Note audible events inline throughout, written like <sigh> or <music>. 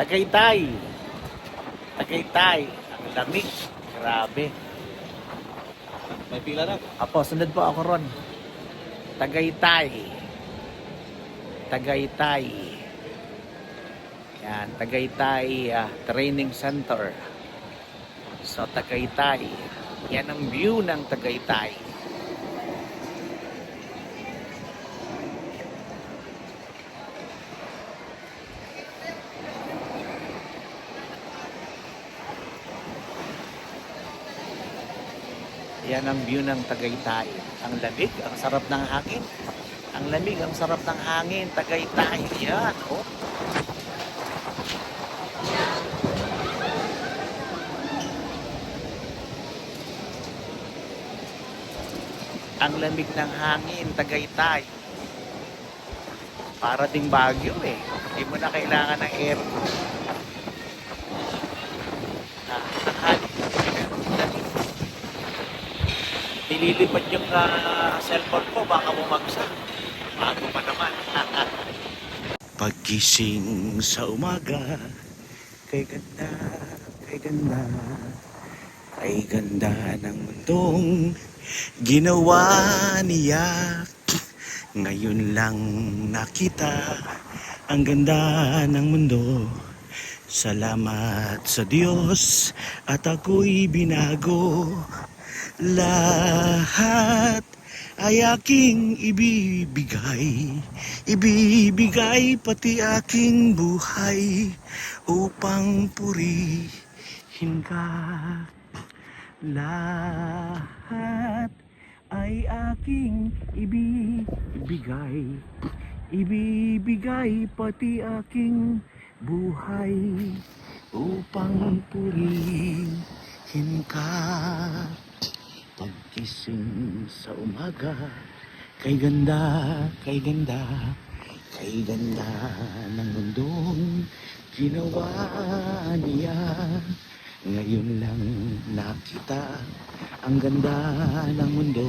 Tagaytay. Tagaytay. Ang lamig. Grabe. May pila na. Apo, sunod po ako ron. Tagaytay. Tagaytay. Yan, Tagaytay ah, Training Center. So, Tagaytay. Yan ang view ng Tagaytay. Yan ang view ng Tagaytay. Ang lamig, ang sarap ng hangin. Ang lamig, ang sarap ng hangin. Tagaytay. Yan, oh. Ang lamig ng hangin, Tagaytay. Para ding Baguio eh. Hindi mo na kailangan ng air. Nililipad yung ah, cellphone ko, baka bumagsak. Bago pa naman. <laughs> Pagkising sa umaga, kay ganda, kay ganda, kay ganda ng mundong ginawa niya. Ngayon lang nakita ang ganda ng mundo. Salamat sa Diyos at ako'y binago. Lahat ay aking ibibigay. Ibibigay pati aking buhay Upang purihin ka. Lahat ay aking ibibigay. Ibibigay pati aking buhay Upang purihin ka Pagkising sa umaga. Kay ganda, kay ganda Kay ganda ng mundong Ginawa niya. Ngayon lang nakita Ang ganda ng mundo.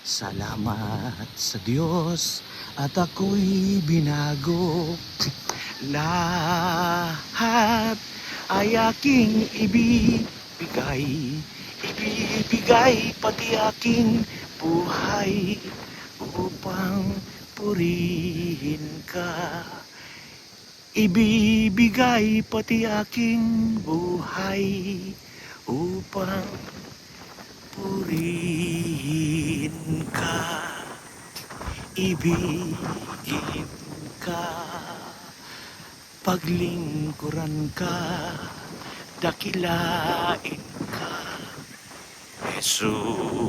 Salamat sa Diyos At ako'y binago. Lahat ay aking ibibigay Ibibigay pati aking buhay upang purihin ka. Ibibigay pati aking buhay upang purihin ka. Ibigin ka. Paglingkuran ka. Dakilain ka. Jesus.